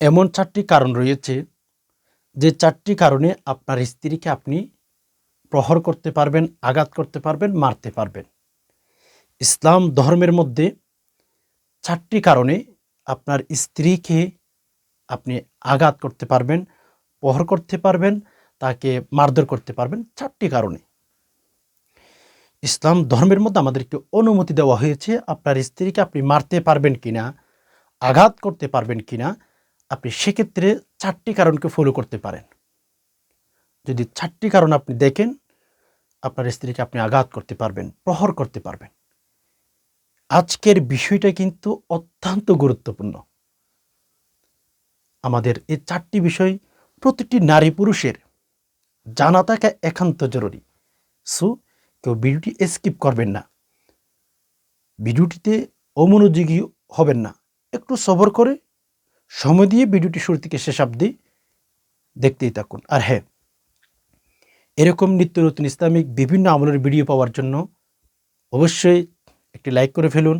এমন চারটি কারণ রয়েছে যে চারটি কারণে আপনার স্ত্রীকে আপনি প্রহর করতে পারবেন, আঘাত করতে পারবেন, মারতে পারবেন। ইসলাম ধর্মের মধ্যে চারটি কারণে আপনার স্ত্রীকে আপনি আঘাত করতে পারবেন, প্রহর করতে পারবেন, তাকে মারধর করতে পারবেন, চারটি কারণে। ইসলাম ধর্মের মধ্যে আমাদেরকে অনুমতি দেওয়া হয়েছে আপনার স্ত্রীকে আপনি মারতে পারবেন কিনা, আঘাত করতে পারবেন কিনা আপনি সেক্ষেত্রে চারটি কারণকে ফলো করতে পারেন। যদি চারটি কারণ আপনি দেখেন, আপনার স্ত্রীকে আপনি আঘাত করতে পারবেন, প্রহর করতে পারবেন। আজকের বিষয়টা কিন্তু অত্যন্ত গুরুত্বপূর্ণ। আমাদের এই চারটি বিষয় প্রতিটি নারী পুরুষের জানা থাকা একান্ত জরুরি। সো, কেউ ভিডিওটি স্কিপ করবেন না। ভিডিওটিতে অমনোযোগী হবেন না। একটু সবর করে সময় দিয়ে ভিডিওটি শুরু থেকে শেষ অবধি দেখতেই থাকুন। আর হ্যাঁ এরকম নিত্য নতুন ইসলামিক বিভিন্ন আমলের ভিডিও পাওয়ার জন্য অবশ্যই একটি লাইক করে ফেলুন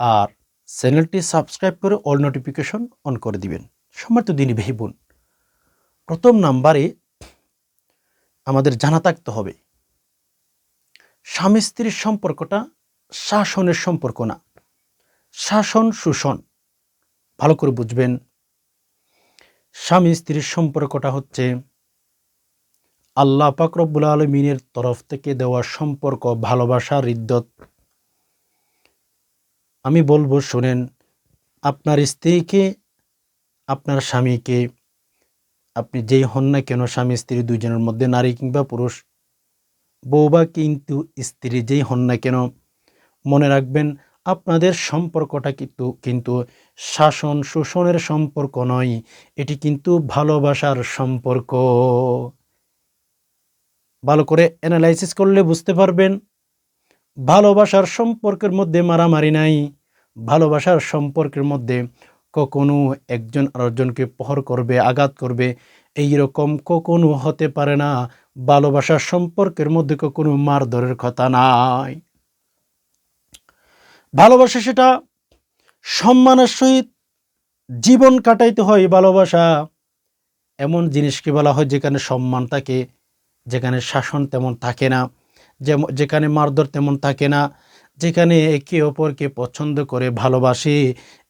আর চ্যানেলটি সাবস্ক্রাইব করে অল নোটিফিকেশন অন করে দিবেন। সম্মানিত দিনী ভাই বোন। প্রথম নাম্বারে আমাদের জানা থাকতে হবে স্বামী স্ত্রীর সম্পর্কটা শাসনের সম্পর্ক না শাসন শোষণ ভালো করে বুঝবেন। স্বামী স্ত্রীর সম্পর্কটা হচ্ছে আল্লাহ পাক রব্বুল আলমিনের তরফ থেকে দেওয়া সম্পর্ক, ভালোবাসা হৃদ্যত আমি বলব, শোনেন, আপনার স্ত্রীকে, আপনার স্বামীকে, আপনি যেই হন না কেন স্বামী, স্ত্রী দুইজনের মধ্যে, নারী কিংবা পুরুষ বৌবা কিন্তু স্ত্রী যেই হন না কেন, মনে রাখবেন আপনাদের সম্পর্কটা কিন্তু কিন্তু শাসন শোষণের সম্পর্ক নয়, এটি কিন্তু ভালোবাসার সম্পর্ক। ভালো করে অ্যানালাইসিস করলে বুঝতে পারবেন, ভালোবাসার সম্পর্কের মধ্যে মারামারি নাই, ভালোবাসার সম্পর্কের মধ্যে কখনো একজন আরেকজনকে পহর করবে, আঘাত করবে এই রকম কখনো হতে পারে না, ভালোবাসার সম্পর্কের মধ্যে কখনো মারধরের কথা নাই। ভালোবাসা সেটা সম্মানের সহিত জীবন কাটাইতে হয় ভালোবাসা। এমন জিনিসকে বলা হয় যেখানে সম্মান থাকে, যেখানে শাসন তেমন থাকে না যেখানে মারধর তেমন থাকে না, যেখানে একে অপরকে পছন্দ করে ভালোবাসে,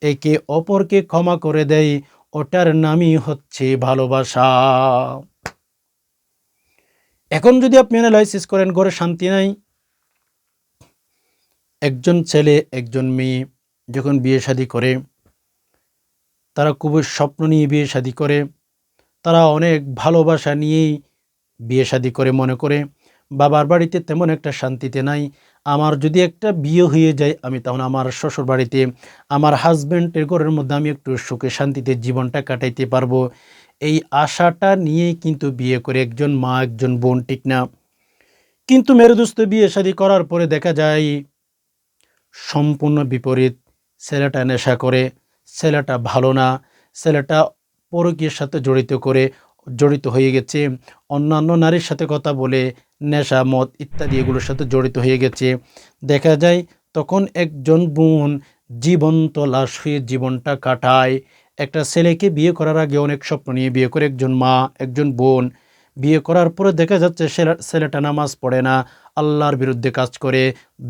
একে অপরকে ক্ষমা করে দেয়, ওটার নামই হচ্ছে ভালোবাসা। এখন যদি আপনি অ্যানালাইসিস করেন, ঘরে শান্তি নাই একজন ছেলে, একজন মেয়ে যখন বিয়ে শাদী করে, তারা খুবই স্বপ্ন নিয়ে বিয়ে শাদী করে, তারা অনেক ভালোবাসা নিয়েই বিয়ে শাদী করে মনে করে, বাবার বাড়িতে তেমন একটা শান্তিতে নাই, আমার যদি একটা বিয়ে হয়ে যায়, আমি তখন আমার শ্বশুর বাড়িতে, আমার হাজব্যান্ডের ঘরের মধ্যে আমি একটু সুখে শান্তিতে জীবনটা কাটাইতে পারব, এই আশাটা নিয়েই কিন্তু বিয়ে করে একজন মা, একজন বোন ঠিক না। কিন্তু মেরুদুস্ত বিয়ে শাদী করার পরে দেখা যায় সম্পূর্ণ বিপরীত। ছেলেটা নেশা করে, ছেলেটা ভালো না, ছেলেটা পরকীয়ের সাথে জড়িত করে জড়িত হয়ে গেছে। অন্যান্য নারীর সাথে কথা বলে, নেশা, মদ ইত্যাদি এগুলোর সাথে জড়িত হয়ে গেছে। দেখা যায় তখন একজন বোন জীবন্ত লাশ হয়ে জীবনটা কাটায়। একটা ছেলেকে বিয়ে করার আগে অনেক স্বপ্ন নিয়ে বিয়ে করে একজন মা, একজন বোন। বিয়ে করার পরে দেখা যাচ্ছে ছেলেটা নামাজ পড়ে না, আল্লাহর বিরুদ্ধে কাজ করে,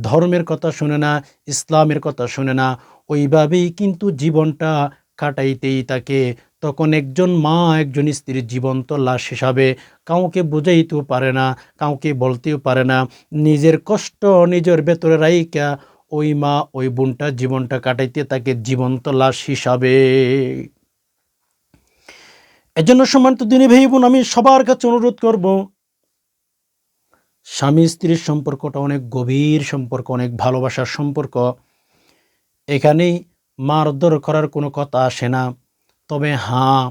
ধর্মের কথা শুনে না, ইসলামের কথা শুনে না। ওইভাবেই কিন্তু জীবনটা কাটাইতেই তাকে। তখন একজন মা, একজন স্ত্রীর জীবন্ত লাশ হিসাবে কাউকে বুঝাইতেও পারে না, কাউকে বলতেও পারে না। নিজের কষ্ট নিজের ভেতরে রাইকা ওই মা, ওই বোনটা জীবনটা কাটাইতে তাকে জীবন্ত লাশ হিসাবে। এজন্য সম্মানিত দিনী ভাই বোন, আমি সবার কাছে অনুরোধ করব, স্বামী স্ত্রীর সম্পর্কটা অনেক গভীর সম্পর্ক, অনেক ভালোবাসার সম্পর্ক। এখানেই মারধর করার কোনো কথা আসে না। তবে হাঁ,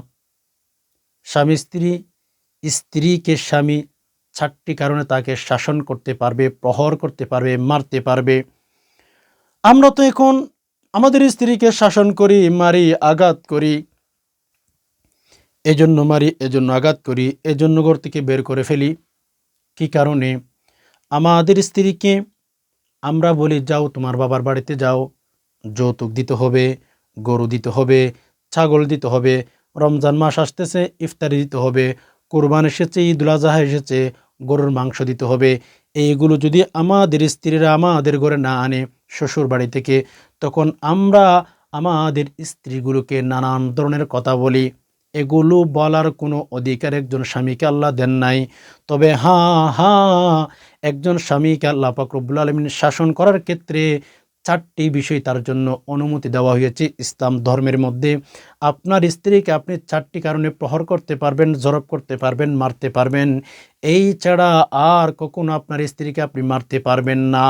স্বামী স্ত্রী, স্ত্রীকে স্বামী চারটি কারণে তাকে শাসন করতে পারবে, প্রহর করতে পারবে, মারতে পারবে। আমরা তো এখন আমাদের স্ত্রীকে শাসন করি, মারি, আঘাত করি। এজন্য মারি, এজন্য আঘাত করি, এজন্য ঘর থেকে বের করে ফেলি। কি কারণে? আমাদের স্ত্রীকে আমরা বলি, যাও তোমার বাবার বাড়িতে যাও। যৌতুক দিতে হবে, গরু দিতে হবে, ছাগল দিতে হবে, রমজান মাস আসতেছে, ইফতারি দিতে হবে, কোরবান এসেছে ঈদুল আজহা এসেছে, গরুর মাংস দিতে হবে। এইগুলো যদি আমাদের স্ত্রীরা আমাদের ঘরে না আনে শ্বশুর বাড়ি থেকে, তখন আমরা আমাদের স্ত্রীগুলোকে নানান ধরনের কথা বলি। এগুলো বলার কোনো অধিকার একজন স্বামীকে আল্লাহ দেন নাই। তবে হ্যাঁ হ্যাঁ একজন স্বামীকে আল্লাহ পাকরবুল আলমিন শাসন করার ক্ষেত্রে চারটি বিষয় তার জন্য অনুমতি দেওয়া হয়েছে ইসলাম ধর্মের মধ্যে। আপনার স্ত্রীকে আপনি চারটি কারণে প্রহর করতে পারবেন জরব করতে পারবেন, মারতে পারবেন। এই ছাড়া আর কখনো আপনার স্ত্রীকে আপনি মারতে পারবেন না।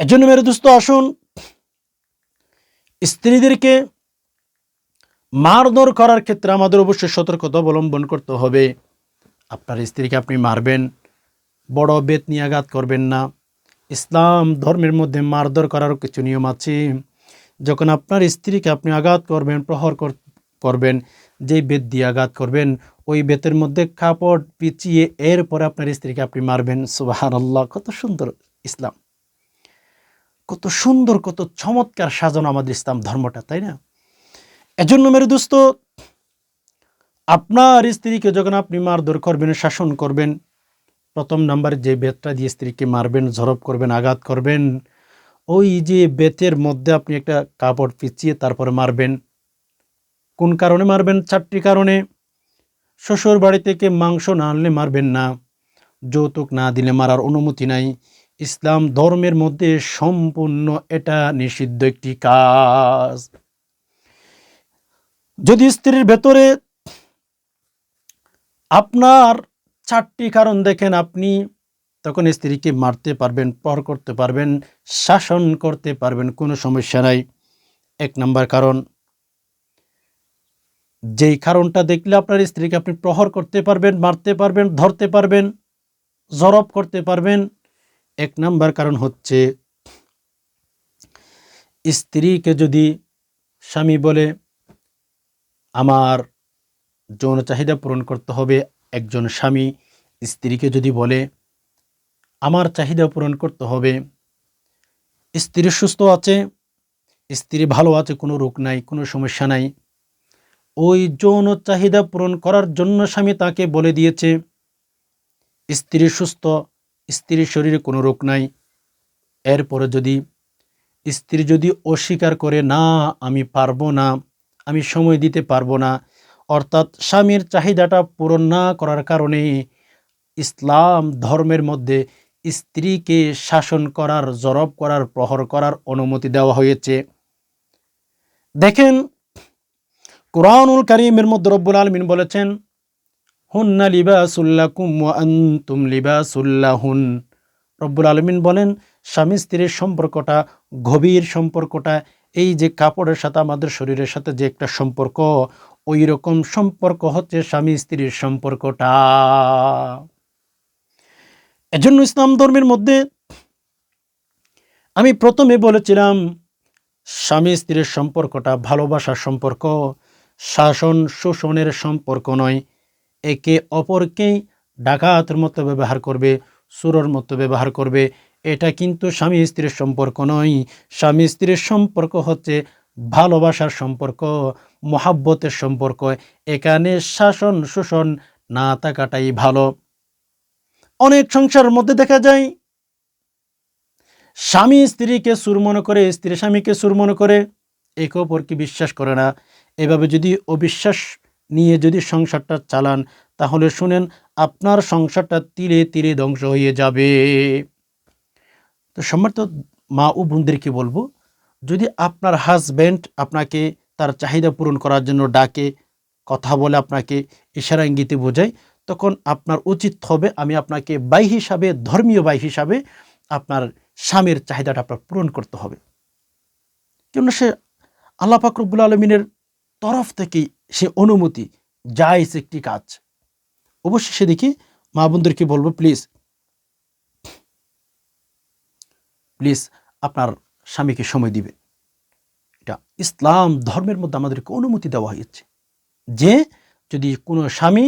এজন্য মেরে দোস্ত, আসুন স্ত্রীদেরকে মারধর করার ক্ষেত্রে আমাদের অবশ্যই সতর্কতা অবলম্বন করতে হবে। আপনার স্ত্রীকে আপনি মারবেন, বড় বেত নিয়ে আঘাত করবেন না। ইসলাম ধর্মের মধ্যে মারধর করারও কিছু নিয়ম আছে। যখন আপনার স্ত্রীকে আপনি আঘাত করবেন, প্রহর করবেন, যেই বেত দিয়ে আঘাত করবেন, ওই বেতের মধ্যে কাপড় পিচিয়ে এরপরে আপনার স্ত্রীকে আপনি মারবেন। সুবাহান আল্লাহ কত সুন্দর ইসলাম। কত সুন্দর, কত চমৎকার সাজানো আমাদের ইসলাম ধর্মটা, তাই না? এজন্য মেরে দোস্ত, আপনার স্ত্রীকে যখন আপনি মারধর করবেন, শাসন করবেন, প্রথম নাম্বার যে বেতটা দিয়ে স্ত্রীকে মারবেন ঝরপ করবেন, আঘাত করবেন, ওই যে বেতের মধ্যে আপনি একটা কাপড় পিছিয়ে তারপরে মারবেন। কোন কারণে মারবেন? চারটি কারণে। শ্বশুর বাড়ি থেকে মাংস না আনলে মারবেন না। যৌতুক না দিলে মারার অনুমতি নাই। ইসলাম ধর্মের মধ্যে সম্পূর্ণ এটা নিষিদ্ধ একটি কাজ। যদি স্ত্রীর ভেতরে আপনার চারটি কারণ দেখেন আপনি, তখন স্ত্রীকে মারতে পারবেন, পর করতে পারবেন, শাসন করতে পারবেন, কোনো সমস্যা নাই। এক নম্বর কারণ, যেই কারণটা দেখলে আপনার স্ত্রীকে আপনি প্রহর করতে পারবেন, মারতে পারবেন, ধরতে পারবেন জরব করতে পারবেন। এক নাম্বার কারণ হচ্ছে, স্ত্রীকে যদি স্বামী বলে আমার যৌন চাহিদা পূরণ করতে হবে, একজন স্বামী স্ত্রীকে যদি বলে, আমার চাহিদা পূরণ করতে হবে, স্ত্রী সুস্থ আছে, স্ত্রী ভালো আছে, কোনো রোগ নাই, কোনো সমস্যা নাই। ওই যৌন চাহিদা পূরণ করার জন্য স্বামী তাকে বলে দিয়েছে, স্ত্রী সুস্থ, স্ত্রীর শরীরে কোনো রোগ নাই। এরপরে যদি স্ত্রী যদি অস্বীকার করে, না, আমি পারব না। আমি সময় দিতে পারব না। অর্থাৎ স্বামীর চাহিদাটা পূরণ না করার কারণে ইসলাম ধর্মের মধ্যে স্ত্রীকে শাসন করার জরব করার, প্রহর করার অনুমতি দেওয়া হয়েছে। দেখেন, কোরআনুল করিমের মধ্যে রব্বুল আলমিন বলেছেন, হুন্না লিবাসুল্লাকুম আন্তুম লিবাসুল্লাহুন রব্বুল আলমিন বলেন স্বামী স্ত্রীর সম্পর্কটা গভীর সম্পর্কটা এই যে কাপড়ের সাথে আমাদের শরীরের সাথে যে একটা সম্পর্ক ওই রকম সম্পর্ক হচ্ছে স্বামী স্ত্রীর সম্পর্কটা। এজন্য ইসলাম ধর্মের মধ্যে আমি প্রথমে বলেছিলাম, স্বামী স্ত্রীর সম্পর্কটা ভালোবাসার সম্পর্ক, শাসন, শোষণের সম্পর্ক নয়। একে অপরকেই ডাকাতের মতো ব্যবহার করবে সুরর মতো ব্যবহার করবে এটা কিন্তু স্বামী স্ত্রীর সম্পর্ক নয়। স্বামী স্ত্রীর সম্পর্ক হচ্ছে ভালোবাসার সম্পর্ক, মহাব্বতের সম্পর্ক। এখানে শাসন, শোষণ না থাকাটাই ভালো। অনেক সংসারের মধ্যে দেখা যায়, স্বামী স্ত্রীকে সুর মনে করে, স্ত্রী স্বামীকে সুর মনে করে, একে অপরকে বিশ্বাস করে না। এভাবে যদি অবিশ্বাস নিয়ে যদি সংসারটা চালান, তাহলে শুনেন, আপনার সংসারটা তীরে তীরে ধ্বংস হয়ে যাবে। তো সম্মানিত মা ও বোনদেরকে বলব, যদি আপনার হাজব্যান্ড আপনাকে তার চাহিদা পূরণ করার জন্য ডাকে, কথা বলে আপনাকে ইশারা ইঙ্গিতে বোঝায়, তখন আপনার উচিত হবে আমি আপনাকে বাই হিসাবে, ধর্মীয় বাই হিসাবে আপনার স্বামীর চাহিদাটা আপনার পূরণ করতে হবে। কেন সে আল্লাহ ফাকরুবুল আলমিনের তরফ থেকেই সে অনুমতি যাইস একটি কাজ। অবশ্যই সেদিকে মা বোনদেরকে বলব প্লিজ প্লিজ আপনার স্বামীকে সময় দিবেন। এটা ইসলাম ধর্মের মধ্যে আমাদেরকে অনুমতি দেওয়া হয়েছে যে যদি কোনো স্বামী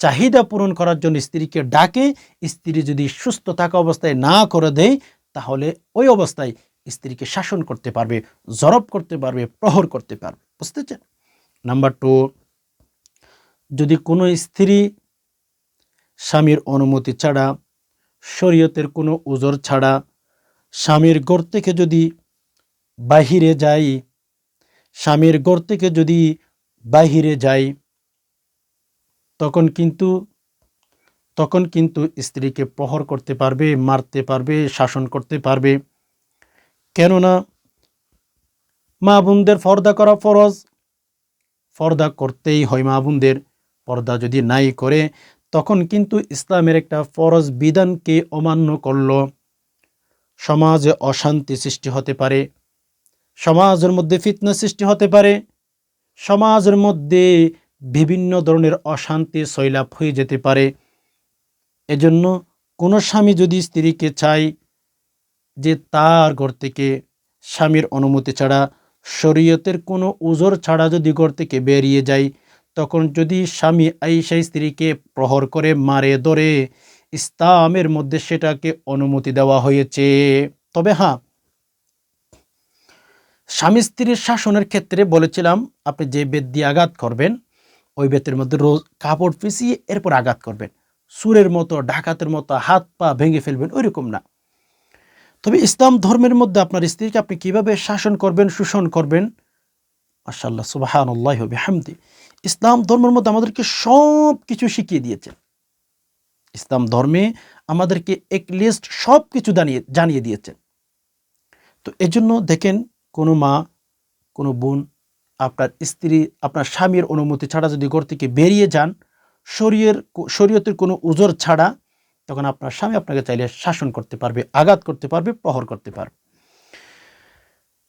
চাহিদা পূরণ করার জন্য স্ত্রীকে ডাকে, স্ত্রী যদি সুস্থ থাকা অবস্থায় না করে দেয়, তাহলে ওই অবস্থায় স্ত্রীকে শাসন করতে পারবে, জরব করতে পারবে, প্রহর করতে পারবে। বুঝতেছেন নাম্বার টু যদি কোনো স্ত্রী স্বামীর অনুমতি ছাড়া, শরীয়তের কোনো উজর ছাড়া স্বামীর ঘর থেকে যদি বাহিরে যাই, স্বামীর ঘর থেকে যদি বাহিরে যাই, তখন কিন্তু তখন কিন্তু স্ত্রীকে প্রহর করতে পারবে, মারতে পারবে, শাসন করতে পারবে। কেননা মা বোনদের ফর্দা করা ফরজ। ফর্দা করতেই হয় মা বোনদের। পর্দা যদি নাই করে, তখন কিন্তু ইসলামের একটা ফরজ বিধানকে অমান্য করল। সমাজে অশান্তি সৃষ্টি হতে পারে, সমাজের মধ্যে ফিতনা সৃষ্টি হতে পারে, সমাজের মধ্যে বিভিন্ন ধরনের অশান্তি সৈলাভ হয়ে যেতে পারে। এজন্য কোনো স্বামী যদি স্ত্রীকে চায় যে তার ঘর থেকে স্বামীর অনুমতি ছাড়া শরীয়তের কোনো উজর ছাড়া যদি ঘর থেকে বেরিয়ে যায়, তখন যদি স্বামী আইসা স্ত্রীকে প্রহর করে মারে ধরে ইসলামের মধ্যে সেটাকে অনুমতি দেওয়া হয়েছে। তবে হ্যাঁ স্বামী স্ত্রীর শাসনের ক্ষেত্রে বলেছিলাম, আপনি যে বেদ দিয়ে আঘাত করবেন, ওই বেতের মধ্যে রোজ কাপড় পিছিয়ে এরপর আঘাত করবেন। সুরের মতো, ডাকাতের মতো, হাত পা ভেঙে ফেলবেন, ওইরকম না। তবে ইসলাম ধর্মের মধ্যে আপনার স্ত্রীকে আপনি কীভাবে শাসন করবেন, শোষণ করবেন? মাসাল্লাহ সুবাহান আল্লাহ হামদি ইসলাম ধর্মের মধ্যে আমাদেরকে সব কিছু শিখিয়ে দিয়েছেন। ইসলাম ধর্মে আমাদেরকে এক লিস্ট সব কিছু জানিয়ে জানিয়ে দিয়েছেন। তো এজন্য দেখেন, কোনো মা, কোনো বোন, আপনার স্ত্রী, আপনার স্বামীর অনুমতি ছাড়া যদি ঘর থেকে বেরিয়ে যান, শরীরের শরীয়তের কোনো উজর ছাড়া, তখন আপনার স্বামী আপনাকে চাইলে শাসন করতে পারবে, আঘাত করতে পারবে, প্রহর করতে পারবে।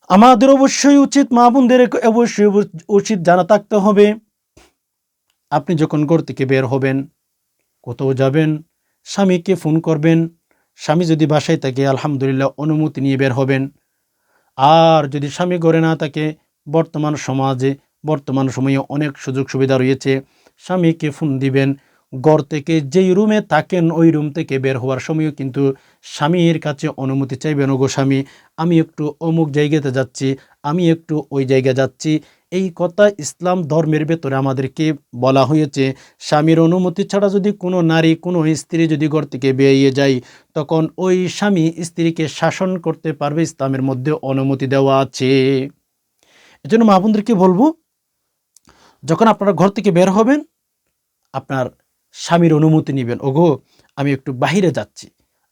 আমাদের অবশ্যই উচিত, মা বোনদের অবশ্যই উচিত জানা থাকতে হবে। আপনি যখন ঘর থেকে বের হবেন কোথাও যাবেন, স্বামীকে ফোন করবেন, স্বামী যদি বাসায় থাকে, আলহামদুলিল্লাহ অনুমতি নিয়ে বের হবেন। আর যদি স্বামী ঘরে না থাকে, বর্তমান সমাজে, বর্তমান সময়ে অনেক সুযোগ সুবিধা রয়েছে, স্বামীকে ফোন দিবেন, ঘর থেকে যেই রুমে থাকেন, ওই রুম থেকে বের হওয়ার সময়ও কিন্তু স্বামীর কাছে অনুমতি চাইবেন, ওগো স্বামী, আমি একটু অমুক জায়গাতে যাচ্ছি, আমি একটু ওই জায়গায় যাচ্ছি। এই কথা ইসলাম ধর্মের ভেতরে আমাদেরকে বলা হয়েছে। স্বামীর অনুমতি ছাড়া যদি কোনো নারী, কোনো স্ত্রী যদি ঘর থেকে বেরিয়ে যায়, তখন ওই স্বামী স্ত্রীকে শাসন করতে পারবে ইসলামের মধ্যে অনুমতি দেওয়া আছে। এজন্য মা বোনদেরকে বলব, যখন আপনারা ঘর থেকে বের হবেন, আপনার স্বামীর অনুমতি নেবেন। ওগো, আমি একটু বাহিরে যাচ্ছি,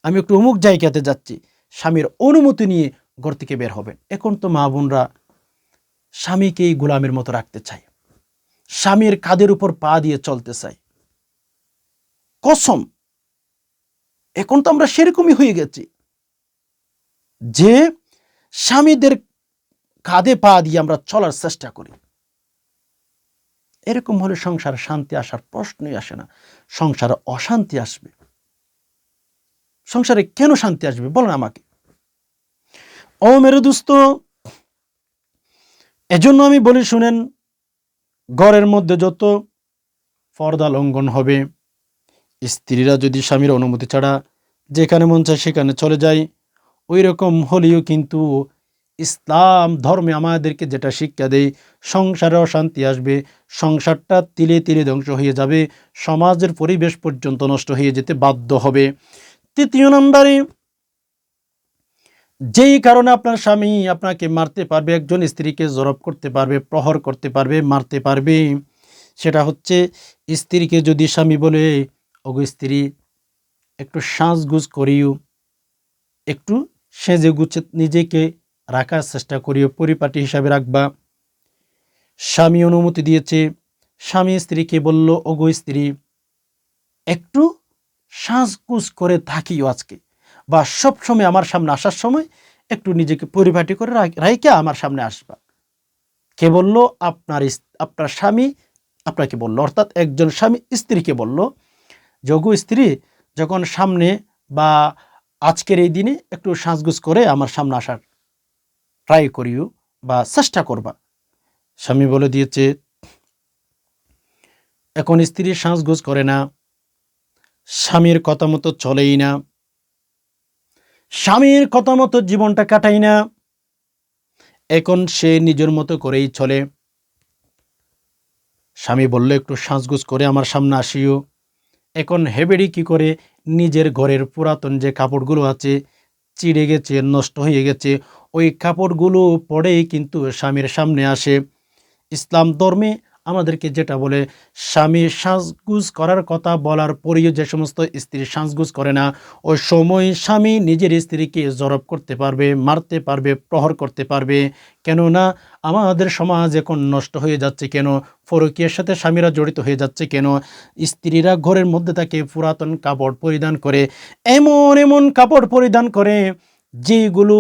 আমি একটু অমুক জায়গাতে যাচ্ছি। স্বামীর অনুমতি নিয়ে ঘর থেকে বের হবেন। এখন তো মা বোনরা স্বামীকেই গোলামের মতো রাখতে চায় স্বামীর কাদের উপর পা দিয়ে চলতে চাই। কসম? এখন তো আমরা সেরকমই হয়ে গেছি। যে স্বামীদের কাঁধে পা দিয়ে আমরা চলার চেষ্টা করি। এরকম হলে সংসার শান্তি আসার প্রশ্নই আসে না। সংসারে অশান্তি আসবে। সংসারে কেন শান্তি আসবে? বলেন আমাকে। ও মেরু দুস্ত এজন্য আমি বলি, শুনেন ঘরের মধ্যে যত পর্দা লঙ্ঘন হবে, স্ত্রীরা যদি স্বামীর অনুমতি ছাড়া যেখানে মন চায় সেখানে চলে যায় ওই রকম হলেও কিন্তু ইসলাম ধর্মে আমাদেরকে যেটা শিক্ষা দেয়, সংসারে অশান্তি আসবে, সংসারটা তিলে তিলে ধ্বংস হয়ে যাবে, সমাজের পরিবেশ পর্যন্ত নষ্ট হয়ে যেতে বাধ্য হবে। তৃতীয় নম্বরে যেই কারণে আপনার স্বামী আপনাকে মারতে পারবে, একজন স্ত্রীকে জরব করতে পারবে, প্রহর করতে পারবে, মারতে পারবে, সেটা হচ্ছে স্ত্রীকে যদি স্বামী বলে, ওগো স্ত্রী, একটু সাজগুজ করিও, একটু সেজে গুছে নিজেকে রাখার চেষ্টা করিও, পরিপাটি হিসাবে রাখবা। স্বামী অনুমতি দিয়েছে। স্বামী স্ত্রীকে বলল, ওগো স্ত্রী, একটু সাজগুজ করে থাকিও আজকে। বা সব সময় আমার সামনে আসার সময় একটু নিজেকে পরিপাটি করে রাইকে আমার সামনে আসবা। কে বলল, আপনার আপনার স্বামী আপনাকে বলল। অর্থাৎ একজন স্বামী, স্ত্রীকে বলল, যোগু স্ত্রী, যখন সামনে বা আজকের এই দিনে একটু সাজগুজ করে আমার সামনে আসার ট্রাই করিও বা চেষ্টা করবা। স্বামী বলে দিয়েছে, এখন স্ত্রী সাজগোজ করে না, স্বামীর কথা মতো চলেই না। স্বামীর কথা মতো জীবনটা কাটাই না। এখন সে নিজের মতো করেই চলে। স্বামী বলল, একটু সাজগুজ করে আমার সামনে আসিও। এখন হেবেডি কি করে? নিজের ঘরের পুরাতন যে কাপড়গুলো আছে, চিড়ে গেছে, নষ্ট হয়ে গেছে, ওই কাপড়গুলো পরেই কিন্তু স্বামীর সামনে আসে। ইসলাম ধর্মে আমাদেরকে যেটা বলে, স্বামী সাজগুজ করার কথা বলার পরেও যে সমস্ত স্ত্রী সাজগুজ করে না ওই সময় স্বামী নিজের স্ত্রীকে জরব করতে পারবে, মারতে পারবে, প্রহর করতে পারবে। কেননা আমাদের সমাজ এখন নষ্ট হয়ে যাচ্ছে কেন? ফরকিয়ার সাথে স্বামীরা জড়িত হয়ে যাচ্ছে কেন? স্ত্রীরা ঘরের মধ্যে তাকে পুরাতন কাপড় পরিধান করে, এমন এমন কাপড় পরিধান করে যেগুলো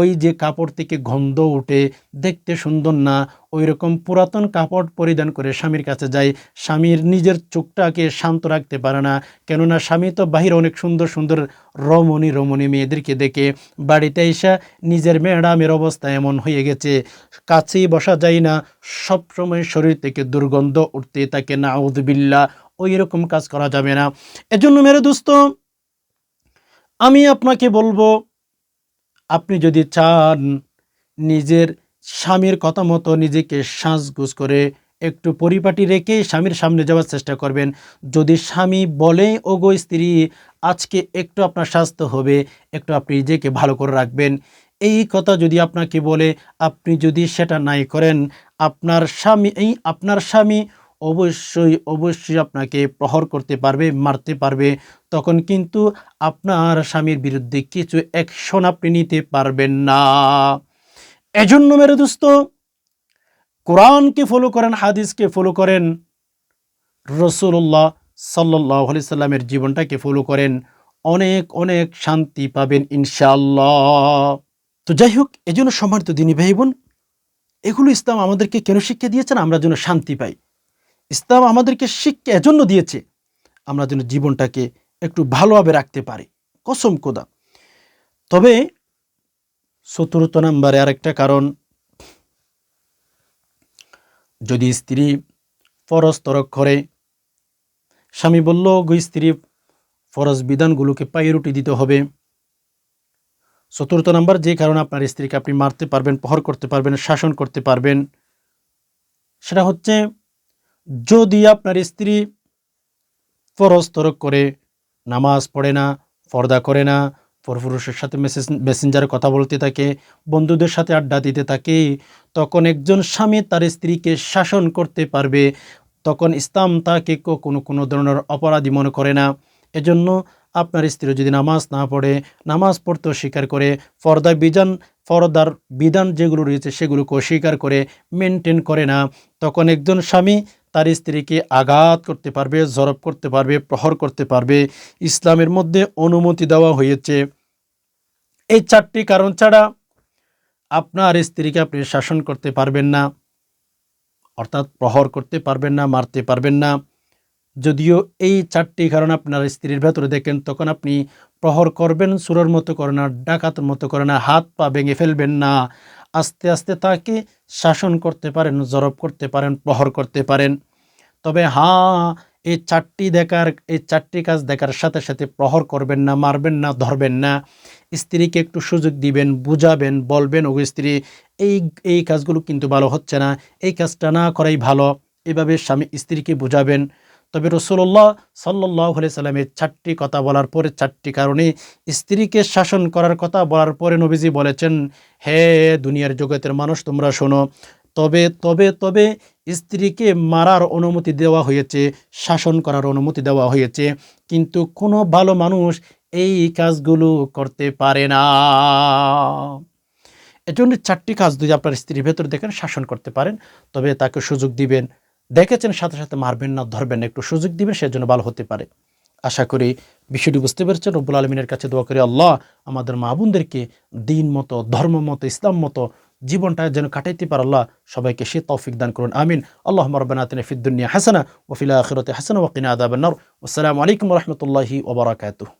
ওই যে কাপড় থেকে গন্ধ উঠে দেখতে সুন্দর না ওই রকম পুরাতন কাপড় পরিধান করে স্বামীর কাছে যায় স্বামীর নিজের চোখটাকে শান্ত রাখতে পারে না, কেননা স্বামী তো বাহিরে অনেক সুন্দর সুন্দর রমণী রমণী মেয়েদেরকে দেখে। বাড়িতে এসে নিজের ম্যাডামের অবস্থা এমন হয়ে গেছে, কাছেই বসা যায় না, সবসময় শরীর থেকে দুর্গন্ধ উঠতে থাকে না উদ্বিল্লা ওই রকম কাজ করা যাবে না। এজন্য মেরে দোস্ত, আমি আপনাকে বলব আপনি যদি চান নিজের স্বামীর কথা মতো নিজেকে সাজগুজ করে একটু পরিপাটি রেখে স্বামীর সামনে যাওয়ার চেষ্টা করবেন। যদি স্বামী বলে, ওগো স্ত্রী, আজকে একটু আপনার স্বাস্থ্য হবে, একটু আপনি নিজেকে ভালো করে রাখবেন। এই কথা যদি আপনাকে বলে, আপনি যদি সেটা নাই করেন, আপনার স্বামী, এই আপনার স্বামী অবশ্যই অবশ্যই আপনাকে প্রহর করতে পারবে, মারতে পারবে। তখন কিন্তু আপনার স্বামীর বিরুদ্ধে কিছু অ্যাকশন আপনি নিতে পারবেন না। এজন্য মেরে দোস্ত, কোরআনকে ফলো করেন, হাদিসকে ফলো করেন রসুল্লাহ সাল্লাহ আলি সাল্লামের জীবনটাকে ফলো করেন, অনেক অনেক শান্তি পাবেন ইনশাল্লাহ তো যাই হোক, এজন্য সম্মানিত দিনী ভাই বোন, এগুলো ইসলাম আমাদেরকে কেন শিক্ষা দিয়েছেন? আমরা যেন শান্তি পাই। ইসলাম আমাদেরকে শিক্ষা এজন্য দিয়েছে, আমরা যেন জীবনটাকে একটু ভালোভাবে রাখতে পারি। কসম কোদা তবে চতুর্থ নাম্বারে আরেকটা কারণ, যদি স্ত্রী ফরজ তরক করে, স্বামী বলল, গো স্ত্রী, ফরজ বিধানগুলোকে পাইরুটি দিতে হবে। চতুর্থ নাম্বার, যে কারণে আপনার স্ত্রীকে আপনি মারতে পারবেন, প্রহর করতে পারবেন, শাসন করতে পারবেন, সেটা হচ্ছে যদি আপনার স্ত্রী ফরজ তরক করে, নামাজ পড়ে না, পর্দা করে না, পরপুরুষের সাথে মেসেজ, মেসেঞ্জারে কথা বলতে থাকে, বন্ধুদের সাথে আড্ডা দিতে থাকে, তখন একজন স্বামী তার স্ত্রীকে শাসন করতে পারবে, তখন ইসলাম তাকে কোনো কোনো ধরনের অপরাধী মনে করে না। এজন্য আপনার স্ত্রী যদি নামাজ না পড়ে, নামাজ পড়তে স্বীকার করে ফর্দা বিধান ফরদার বিধান যেগুলো রয়েছে সেগুলোকে অস্বীকার করে মেনটেন করে না, তখন একজন স্বামী তার স্ত্রীকে আঘাত করতে পারবে, জরব করতে পারবে, প্রহর করতে পারবে। ইসলামের মধ্যে অনুমতি দেওয়া হয়েছে। এই চারটি কারণ ছাড়া আপনার স্ত্রীকে আপনি শাসন করতে পারবেন না, অর্থাৎ প্রহর করতে পারবেন না, মারতে পারবেন না। যদিও এই চারটি কারণ আপনার স্ত্রীর ভেতরে দেখেন, তখন আপনি প্রহর করবেন, সুরের মতো করে না, ডাকাতের মতো করে না, হাত পা ভেঙে ফেলবেন না। আস্তে আস্তে তাকে শাসন করতে পারেন জরব করতে পারেন, প্রহর করতে পারেন। তবে হ্যাঁ এই চারটি দেখার, এই চারটি কাজ দেখার সাথে সাথে প্রহর করবেন না, মারবেন না, ধরবেন না। স্ত্রীকে একটু সুযোগ দিবেন, বুঝাবেন, বলবেন ও স্ত্রী, এই এই কাজগুলো কিন্তু ভালো হচ্ছে না, এই কাজটা না করাই ভালো। এভাবে স্বামী স্ত্রীকে বুঝাবেন। তবে রসুল্লাহ সাল্লাহ সাল্লামের চারটি কথা বলার পরে, চারটি কারণে স্ত্রীকে শাসন করার কথা বলার পরে নবীজি বলেছেন, হে দুনিয়ার জগতের মানুষ, তোমরা শোনো, তবে তবে তবে স্ত্রীকে মারার অনুমতি দেওয়া হয়েছে, শাসন করার অনুমতি দেওয়া হয়েছে, কিন্তু কোনো ভালো মানুষ এই কাজগুলো করতে পারে না। এজন্য চারটি কাজ যদি আপনার স্ত্রীর ভেতর দেখেন, শাসন করতে পারেন, তবে তাকে সুযোগ দিবেন। দেখেছেন, সাথে সাথে মারবেন না, ধরবেন না, একটু সুযোগ দিবেন, সেজন্য ভালো হতে পারে। আশা করি বিষয়টি বুঝতে পেরেছেন। রব্বুল আলমিনের কাছে দোয়া করি, আল্লাহ আমাদের মা বোনদেরকে দিন মতো, ধর্ম মতো, ইসলাম মতো জীবনটা যেন কাটাইতে পার। আল্লাহ সবাইকে সে তৌফিক দান করুন। আমিন। আল্লাহ রব্বানা আতিনা ফিদ দুনিয়া হাসানা ওয়া ফিল আখিরাতি হাসানা ওয়া কিনা আযাবান আসসালামু আলাইকুম রাহমাতুল্লাহি ওয়া বারাকাতুহু।